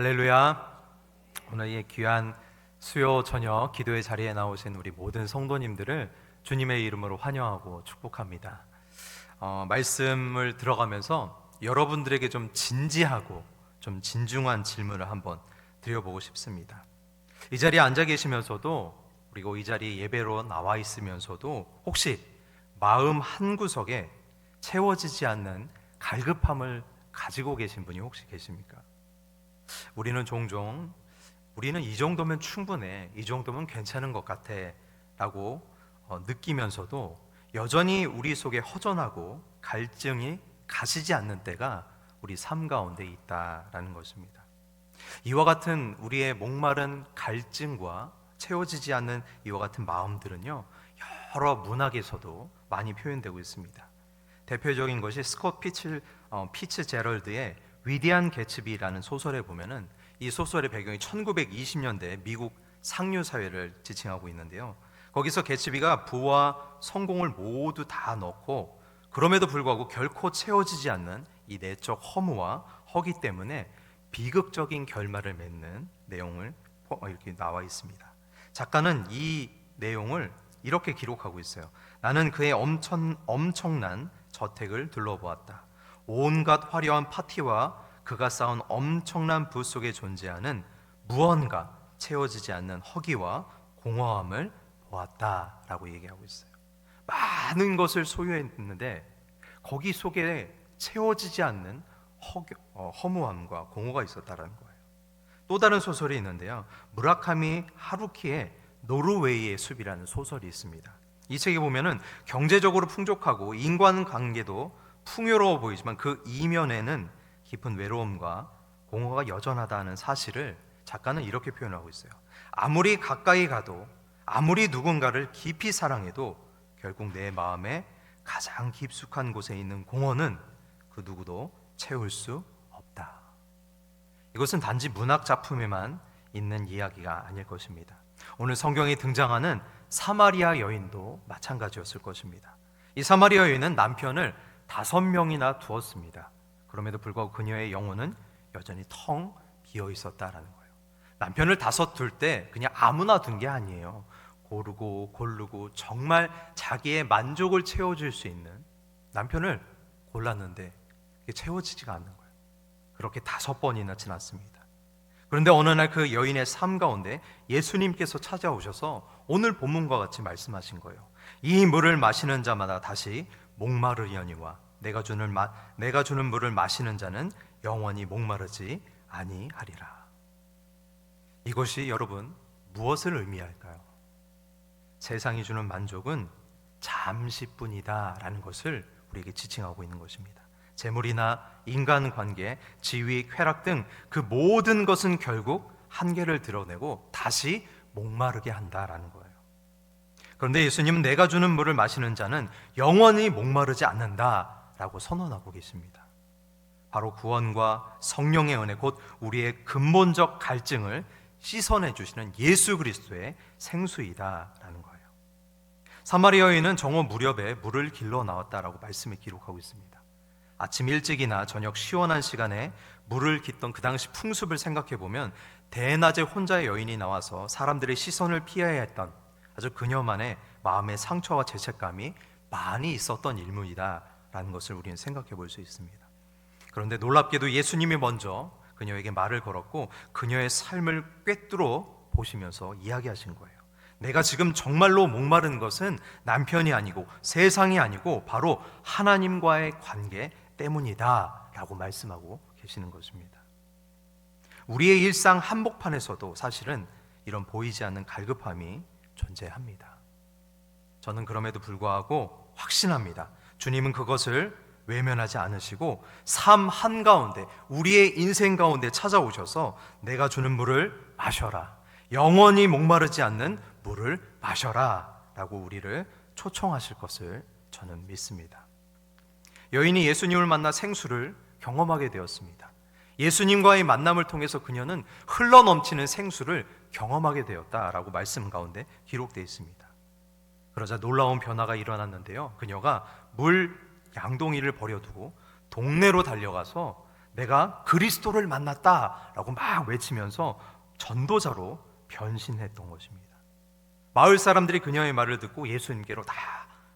할렐루야. 오늘 이 귀한 수요 저녁 기도의 자리에 나오신 우리 모든 성도님들을 주님의 이름으로 환영하고 축복합니다. 어, 말씀을 들어가면서 여러분들에게 좀 진지하고 좀 진중한 질문을 한번 드려보고 싶습니다. 이 자리에 앉아 계시면서도 그리고 이 자리에 예배로 나와 있으면서도 혹시 마음 한 구석에 채워지지 않는 갈급함을 가지고 계신 분이 혹시 계십니까? 우리는 종종 우리는 이 정도면 충분해, 이 정도면 괜찮은 것 같아 라고 어, 느끼면서도 여전히 우리 속에 허전하고 갈증이 가시지 않는 때가 우리 삶 가운데 있다라는 것입니다. 이와 같은 우리의 목마른 갈증과 채워지지 않는 이와 같은 마음들은요 여러 문학에서도 많이 표현되고 있습니다. 대표적인 것이 스콧 피츠 어, 피츠 제럴드의 위대한 개츠비라는 소설에 보면은 이 소설의 배경이 1920년대 미국 상류 사회를 지칭하고 있는데요. 거기서 개츠비가 부와 성공을 모두 다 넣고 그럼에도 불구하고 결코 채워지지 않는 이 내적 허무와 허기 때문에 비극적인 결말을 맺는 내용을 포- 어, 이렇게 나와 있습니다. 작가는 이 내용을 이렇게 기록하고 있어요. 나는 그의 엄청, 엄청난 저택을 둘러보았다. 온갖 화려한 파티와 그가 쌓은 엄청난 부 속에 존재하는 무언가 채워지지 않는 허기와 공허함을 보았다라고 얘기하고 있어요. 많은 것을 소유했는데 거기 속에 채워지지 않는 허겨, 어, 허무함과 공허가 있었다라는 거예요. 또 다른 소설이 있는데요. 무라카미 하루키의 노르웨이의 숲이라는 소설이 있습니다. 이 책에 보면은 경제적으로 풍족하고 인간 관계도 풍요로워 보이지만 그 이면에는 깊은 외로움과 공허가 여전하다는 사실을 작가는 이렇게 표현하고 있어요. 아무리 가까이 가도 아무리 누군가를 깊이 사랑해도 결국 내 마음에 가장 깊숙한 곳에 있는 공허는 그 누구도 채울 수 없다. 이것은 단지 문학 작품에만 있는 이야기가 아닐 것입니다. 오늘 성경에 등장하는 사마리아 여인도 마찬가지였을 것입니다. 이 사마리아 여인은 남편을 다섯 명이나 두었습니다. 그럼에도 불구하고 그녀의 영혼은 여전히 텅 비어 있었다라는 거예요. 남편을 다섯 둘 때 그냥 아무나 둔 게 아니에요. 고르고 고르고 정말 자기의 만족을 채워줄 수 있는 남편을 골랐는데 그게 채워지지가 않는 거예요. 그렇게 다섯 번이나 지났습니다. 그런데 어느 날 그 여인의 삶 가운데 예수님께서 찾아오셔서 오늘 본문과 같이 말씀하신 거예요. 이 물을 마시는 자마다 다시 목마르려니와 내가 주는 마, 내가 주는 물을 마시는 자는 영원히 목마르지 아니하리라. 이것이 여러분 무엇을 의미할까요? 세상이 주는 만족은 잠시뿐이다라는 것을 우리에게 지칭하고 있는 것입니다. 재물이나 인간 관계, 지위, 쾌락 등 그 모든 것은 결국 한계를 드러내고 다시 목마르게 한다라는 거예요. 그런데 예수님은 내가 주는 물을 마시는 자는 영원히 목마르지 않는다라고 선언하고 계십니다. 바로 구원과 성령의 은혜 곧 우리의 근본적 갈증을 씻어내 주시는 예수 그리스도의 생수이다라는 거예요. 사마리아 여인은 정오 무렵에 물을 길러 나왔다라고 말씀에 기록하고 있습니다. 아침 일찍이나 저녁 시원한 시간에 물을 깃던 그 당시 풍습을 생각해 보면 대낮에 혼자의 여인이 나와서 사람들의 시선을 피해야 했던 아주 그녀만의 마음의 상처와 죄책감이 많이 있었던 일문이다라는 것을 우리는 생각해 볼 수 있습니다. 그런데 놀랍게도 예수님이 먼저 그녀에게 말을 걸었고 그녀의 삶을 꿰뚫어 보시면서 이야기하신 거예요. 내가 지금 정말로 목마른 것은 남편이 아니고 세상이 아니고 바로 하나님과의 관계 때문이다라고 말씀하고 계시는 것입니다. 우리의 일상 한복판에서도 사실은 이런 보이지 않는 갈급함이 존재합니다. 저는 그럼에도 불구하고 확신합니다. 주님은 그것을 외면하지 않으시고 삶 한가운데 우리의 인생 가운데 찾아오셔서 내가 주는 물을 마셔라. 영원히 목마르지 않는 물을 마셔라. 라고 우리를 초청하실 것을 저는 믿습니다. 여인이 예수님을 만나 생수를 경험하게 되었습니다. 예수님과의 만남을 통해서 그녀는 흘러 넘치는 생수를 경험하게 되었다라고 말씀 가운데 기록되어 있습니다. 그러자 놀라운 변화가 일어났는데요. 그녀가 물 양동이를 버려두고 동네로 달려가서 내가 그리스도를 만났다라고 막 외치면서 전도자로 변신했던 것입니다. 마을 사람들이 그녀의 말을 듣고 예수님께로 다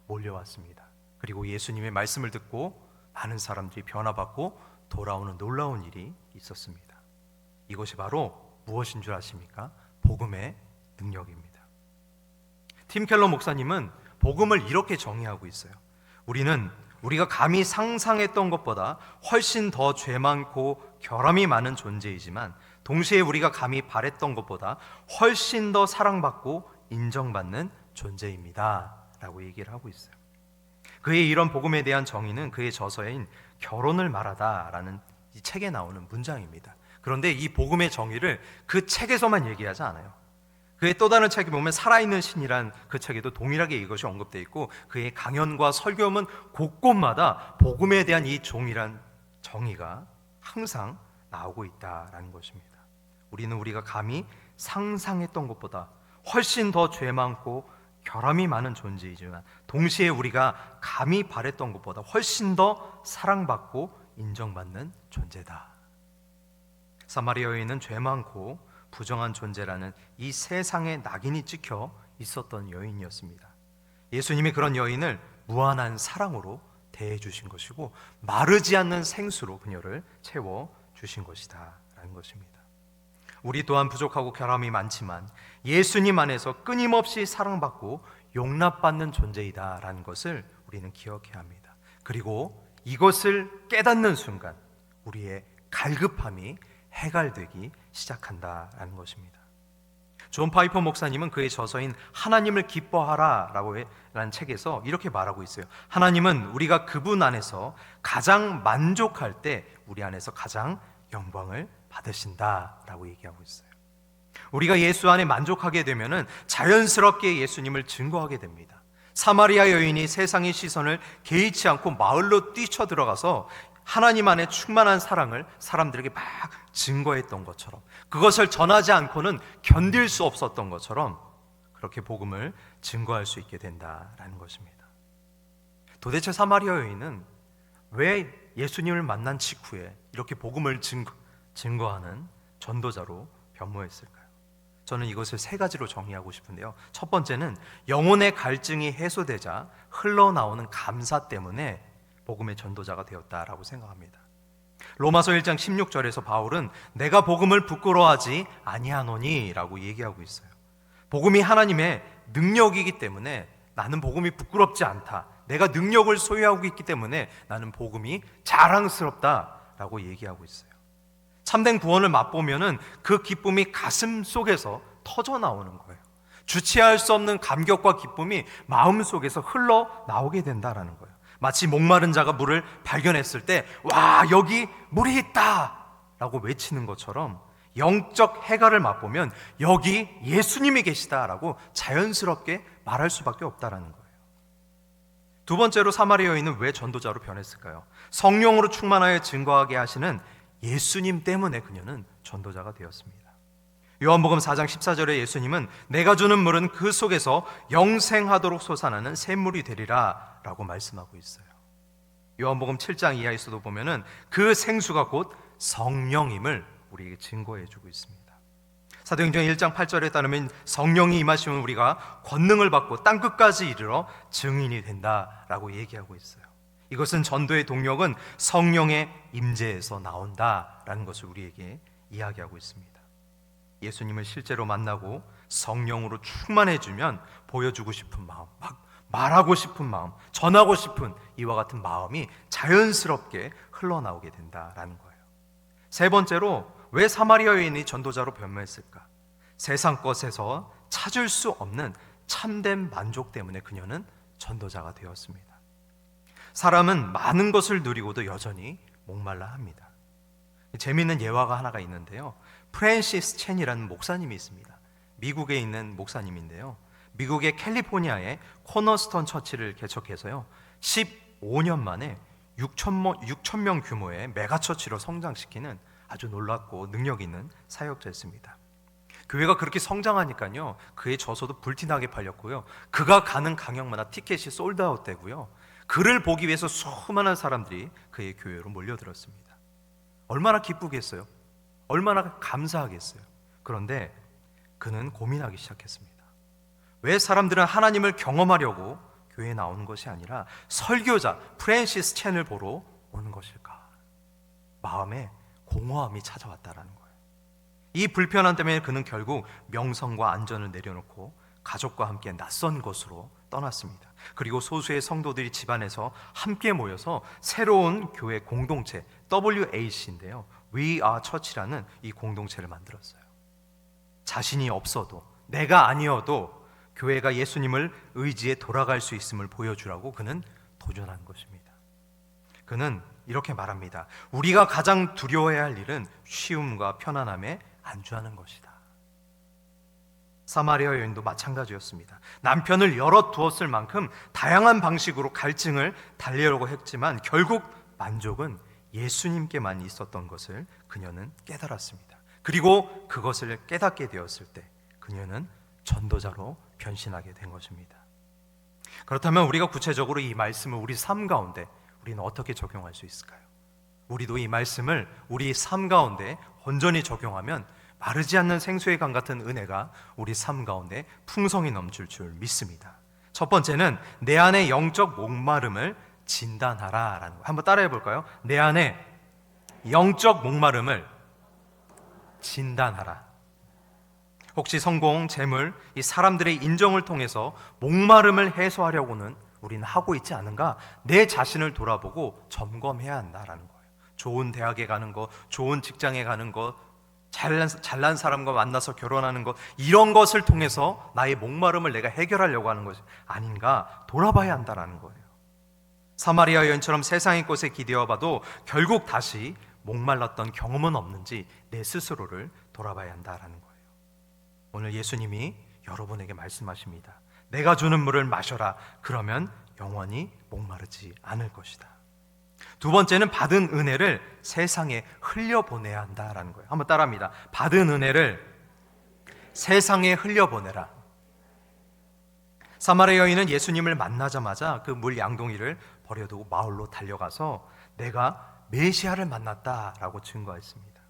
몰려왔습니다. 그리고 예수님의 말씀을 듣고 많은 사람들이 변화받고 돌아오는 놀라운 일이 있었습니다. 이것이 바로 무엇인 줄 아십니까? 복음의 능력입니다. 팀 켈러 목사님은 복음을 이렇게 정의하고 있어요. 우리는 우리가 감히 상상했던 것보다 훨씬 더 죄 많고 결함이 많은 존재이지만 동시에 우리가 감히 바랬던 것보다 훨씬 더 사랑받고 인정받는 존재입니다. 라고 얘기를 하고 있어요. 그의 이런 복음에 대한 정의는 그의 저서인 결혼을 말하다라는 이 책에 나오는 문장입니다. 그런데 이 복음의 정의를 그 책에서만 얘기하지 않아요. 그의 또 다른 책에 보면 살아있는 신이란 그 책에도 동일하게 이것이 언급되어 있고 그의 강연과 설교문 곳곳마다 복음에 대한 이 종이란 정의가 항상 나오고 있다라는 것입니다. 우리는 우리가 감히 상상했던 것보다 훨씬 더 죄 많고 결함이 많은 존재이지만 동시에 우리가 감히 바랬던 것보다 훨씬 더 사랑받고 인정받는 존재다. 사마리아 여인은 죄 많고 부정한 존재라는 이 세상의 낙인이 찍혀 있었던 여인이었습니다. 예수님이 그런 여인을 무한한 사랑으로 대해 주신 것이고 마르지 않는 생수로 그녀를 채워 주신 것이다라는 것입니다. 우리 또한 부족하고 결함이 많지만 예수님 안에서 끊임없이 사랑받고 용납받는 존재이다라는 것을 우리는 기억해야 합니다. 그리고 이것을 깨닫는 순간 우리의 갈급함이 해갈되기 시작한다라는 것입니다. 존 파이퍼 목사님은 그의 저서인 하나님을 기뻐하라라고 라는 책에서 이렇게 말하고 있어요. 하나님은 우리가 그분 안에서 가장 만족할 때 우리 안에서 가장 영광을 받으신다라고 얘기하고 있어요. 우리가 예수 안에 만족하게 되면은 자연스럽게 예수님을 증거하게 됩니다. 사마리아 여인이 세상의 시선을 개의치 않고 마을로 뛰쳐 들어가서 하나님 안에 충만한 사랑을 사람들에게 막 증거했던 것처럼 그것을 전하지 않고는 견딜 수 없었던 것처럼 그렇게 복음을 증거할 수 있게 된다라는 것입니다. 도대체 사마리아 여인은 왜 예수님을 만난 직후에 이렇게 복음을 증거, 증거하는 전도자로 변모했을까요? 저는 이것을 세 가지로 정의하고 싶은데요. 첫 번째는 영혼의 갈증이 해소되자 흘러나오는 감사 때문에 복음의 전도자가 되었다라고 생각합니다. 로마서 1장 16절에서 바울은 내가 복음을 부끄러워하지 아니하노니라고 얘기하고 있어요. 복음이 하나님의 능력이기 때문에 나는 복음이 부끄럽지 않다. 내가 능력을 소유하고 있기 때문에 나는 복음이 자랑스럽다라고 얘기하고 있어요. 참된 구원을 맛보면은 그 기쁨이 가슴 속에서 터져 나오는 거예요. 주체할 수 없는 감격과 기쁨이 마음 속에서 흘러 나오게 된다라는 거예요. 마치 목마른 자가 물을 발견했을 때, 와, 여기 물이 있다! 라고 외치는 것처럼 영적 해가를 맛보면 여기 예수님이 계시다라고 자연스럽게 말할 수밖에 없다라는 거예요. 두 번째로 사마리아 여인은 왜 전도자로 변했을까요? 성령으로 충만하여 증거하게 하시는 예수님 때문에 그녀는 전도자가 되었습니다. 요한복음 4장 14절에 예수님은 내가 주는 물은 그 속에서 영생하도록 솟아나는 샘물이 되리라 라고 말씀하고 있어요. 요한복음 7장 이하에서도 보면은 그 생수가 곧 성령임을 우리에게 증거해 주고 있습니다. 사도행전 1장 8절에 따르면 성령이 임하시면 우리가 권능을 받고 땅 끝까지 이르러 증인이 된다라고 얘기하고 있어요. 이것은 전도의 동력은 성령의 임재에서 나온다라는 것을 우리에게 이야기하고 있습니다. 예수님을 실제로 만나고 성령으로 충만해주면 보여주고 싶은 마음, 막 말하고 싶은 마음, 전하고 싶은 이와 같은 마음이 자연스럽게 흘러나오게 된다라는 거예요. 세 번째로 왜 사마리아 여인이 전도자로 변모했을까? 세상 것에서 찾을 수 없는 참된 만족 때문에 그녀는 전도자가 되었습니다. 사람은 많은 것을 누리고도 여전히 목말라 합니다. 재미있는 예화가 하나가 있는데요. 프랜시스 첸이라는 목사님이 있습니다. 미국에 있는 목사님인데요. 미국의 캘리포니아의 코너스턴 처치를 개척해서요. 15년 만에 6천 명 규모의 메가처치로 성장시키는 아주 놀랍고 능력 있는 사역자였습니다. 교회가 그렇게 성장하니까요. 그의 저서도 불티나게 팔렸고요. 그가 가는 강역마다 티켓이 솔드아웃 되고요. 그를 보기 위해서 수많은 사람들이 그의 교회로 몰려들었습니다. 얼마나 기쁘겠어요? 얼마나 감사하겠어요? 그런데 그는 고민하기 시작했습니다. 왜 사람들은 하나님을 경험하려고 교회에 나오는 것이 아니라 설교자 프랜시스 첸을 보러 오는 것일까? 마음에 공허함이 찾아왔다라는 거예요. 이 불편함 때문에 그는 결국 명성과 안전을 내려놓고 가족과 함께 낯선 곳으로 떠났습니다. 그리고 소수의 성도들이 집안에서 함께 모여서 새로운 교회 공동체 WAC인데요. We Are Church라는 이 공동체를 만들었어요. 자신이 없어도 내가 아니어도 교회가 예수님을 의지에 돌아갈 수 있음을 보여주라고 그는 도전한 것입니다. 그는 이렇게 말합니다. 우리가 가장 두려워해야 할 일은 쉬움과 편안함에 안주하는 것이다. 사마리아 여인도 마찬가지였습니다. 남편을 열어 두었을 만큼 다양한 방식으로 갈증을 달래려고 했지만 결국 만족은 예수님께만 있었던 것을 그녀는 깨달았습니다. 그리고 그것을 깨닫게 되었을 때 그녀는 전도자로 변신하게 된 것입니다. 그렇다면 우리가 구체적으로 이 말씀을 우리 삶 가운데 우리는 어떻게 적용할 수 있을까요? 우리도 이 말씀을 우리 삶 가운데 온전히 적용하면 마르지 않는 생수의 강 같은 은혜가 우리 삶 가운데 풍성히 넘칠 줄 믿습니다. 첫 번째는 내 안의 영적 목마름을 진단하라라는 거. 한번 따라해 볼까요? 내 안에 영적 목마름을 진단하라. 혹시 성공, 재물, 이 사람들의 인정을 통해서 목마름을 해소하려고는 우리는 하고 있지 않은가? 내 자신을 돌아보고 점검해야 한다라는 거예요. 좋은 대학에 가는 거, 좋은 직장에 가는 거, 잘난, 잘난 사람과 만나서 결혼하는 것, 이런 것을 통해서 나의 목마름을 내가 해결하려고 하는 것이 아닌가 돌아봐야 한다라는 거예요. 사마리아 여인처럼 세상의 꽃에 기대어 봐도 결국 다시 목말랐던 경험은 없는지 내 스스로를 돌아봐야 한다라는 거예요. 오늘 예수님이 여러분에게 말씀하십니다. 내가 주는 물을 마셔라. 그러면 영원히 목마르지 않을 것이다. 두 번째는 받은 은혜를 세상에 흘려보내야 한다라는 거예요. 한번 따라합니다. 받은 은혜를 세상에 흘려보내라. 사마리아 여인은 예수님을 만나자마자 그 물 양동이를 버려두고 마을로 달려가서 내가 메시아를 만났다라고 증거했습니다.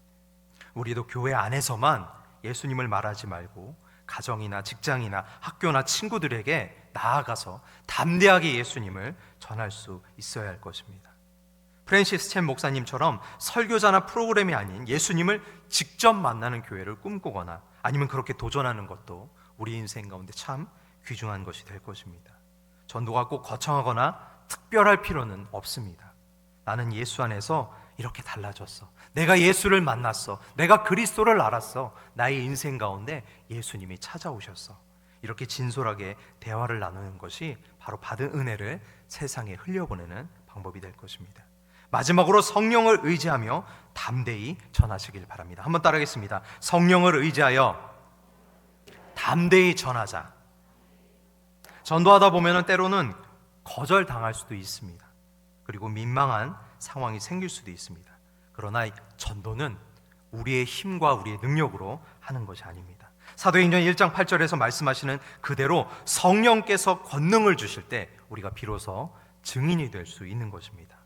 우리도 교회 안에서만 예수님을 말하지 말고 가정이나 직장이나 학교나 친구들에게 나아가서 담대하게 예수님을 전할 수 있어야 할 것입니다. 프랜시스 첸 목사님처럼 설교자나 프로그램이 아닌 예수님을 직접 만나는 교회를 꿈꾸거나 아니면 그렇게 도전하는 것도 우리 인생 가운데 참 귀중한 것이 될 것입니다. 전도가 꼭 거창하거나 특별할 필요는 없습니다. 나는 예수 안에서 이렇게 달라졌어. 내가 예수를 만났어. 내가 그리스도를 알았어. 나의 인생 가운데 예수님이 찾아오셨어. 이렇게 진솔하게 대화를 나누는 것이 바로 받은 은혜를 세상에 흘려보내는 방법이 될 것입니다. 마지막으로 성령을 의지하며 담대히 전하시길 바랍니다. 한번 따라하겠습니다. 성령을 의지하여 담대히 전하자. 전도하다 보면 때로는 거절 당할 수도 있습니다. 그리고 민망한 상황이 생길 수도 있습니다. 그러나 전도는 우리의 힘과 우리의 능력으로 하는 것이 아닙니다. 사도행전 1장 8절에서 말씀하시는 그대로 성령께서 권능을 주실 때 우리가 비로소 증인이 될 수 있는 것입니다.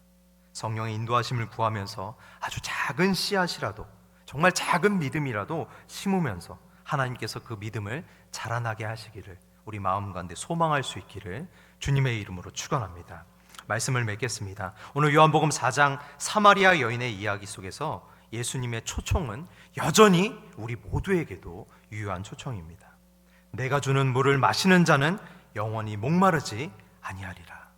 성령의 인도하심을 구하면서 아주 작은 씨앗이라도 정말 작은 믿음이라도 심으면서 하나님께서 그 믿음을 자라나게 하시기를 우리 마음 가운데 소망할 수 있기를 주님의 이름으로 축원합니다. 말씀을 맺겠습니다. 오늘 요한복음 4장 사마리아 여인의 이야기 속에서 예수님의 초청은 여전히 우리 모두에게도 유효한 초청입니다. 내가 주는 물을 마시는 자는 영원히 목마르지 아니하리라.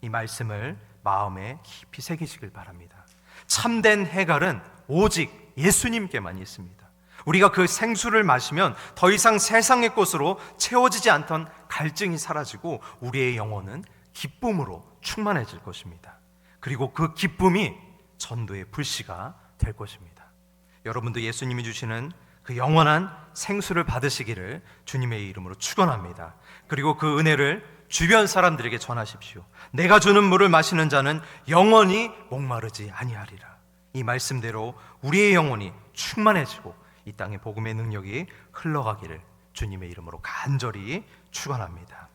이 말씀을 마음에 깊이 새기시길 바랍니다. 참된 해갈은 오직 예수님께만 있습니다. 우리가 그 생수를 마시면 더 이상 세상의 꽃으로 채워지지 않던 갈증이 사라지고 우리의 영혼은 기쁨으로 충만해질 것입니다. 그리고 그 기쁨이 전도의 불씨가 될 것입니다. 여러분도 예수님이 주시는 그 영원한 생수를 받으시기를 주님의 이름으로 축원합니다. 그리고 그 은혜를 주변 사람들에게 전하십시오. 내가 주는 물을 마시는 자는 영원히 목마르지 아니하리라. 이 말씀대로 우리의 영혼이 충만해지고 이 땅의 복음의 능력이 흘러가기를 주님의 이름으로 간절히 축원합니다.